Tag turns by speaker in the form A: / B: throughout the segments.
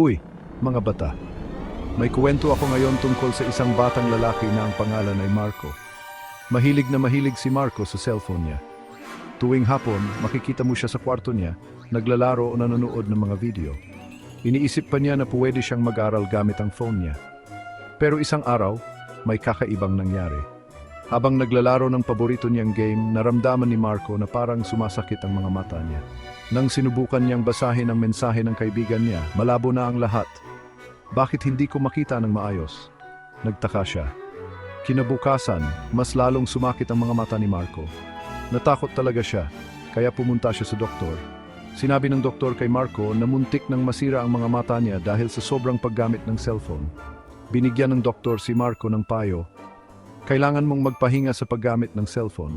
A: Uy, mga bata. May kuwento ako ngayon tungkol sa isang batang lalaki na ang pangalan ay Marco. Mahilig na mahilig si Marco sa cellphone niya. Tuwing hapon, makikita mo siya sa kwarto niya, naglalaro o nanonood ng mga video. Iniisip pa niya na pwede siyang mag-aral gamit ang phone niya. Pero isang araw, may kakaibang nangyari. Habang naglalaro ng paborito niyang game, naramdaman ni Marco na parang sumasakit ang mga mata niya. Nang sinubukan niyang basahin ang mensahe ng kaibigan niya, malabo na ang lahat. Bakit hindi ko makita ng maayos? Nagtaka siya. Kinabukasan, mas lalong sumakit ang mga mata ni Marco. Natakot talaga siya, kaya pumunta siya sa doktor. Sinabi ng doktor kay Marco na muntik nang masira ang mga mata niya dahil sa sobrang paggamit ng cellphone. Binigyan ng doktor si Marco ng payo. Kailangan mong magpahinga sa paggamit ng cellphone.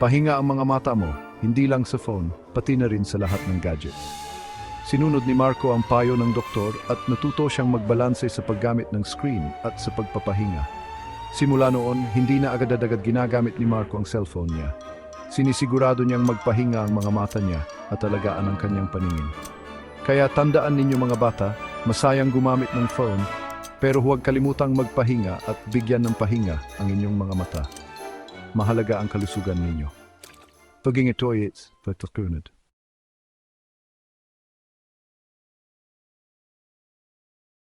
A: Pahinga ang mga mata mo, hindi lang sa phone, pati na rin sa lahat ng gadgets. Sinunod ni Marco ang payo ng doktor at natuto siyang magbalanse sa paggamit ng screen at sa pagpapahinga. Simula noon, hindi na agad-agad ginagamit ni Marco ang cellphone niya. Sinisigurado niyang magpahinga ang mga mata niya at alagaan ang kanyang paningin. Kaya tandaan ninyo mga bata, masayang gumamit ng phone, pero huwag kalimutang magpahinga at bigyan ng pahinga ang inyong mga mata. Mahalaga ang kalusugan ninyo. Paging ito it's patukunod.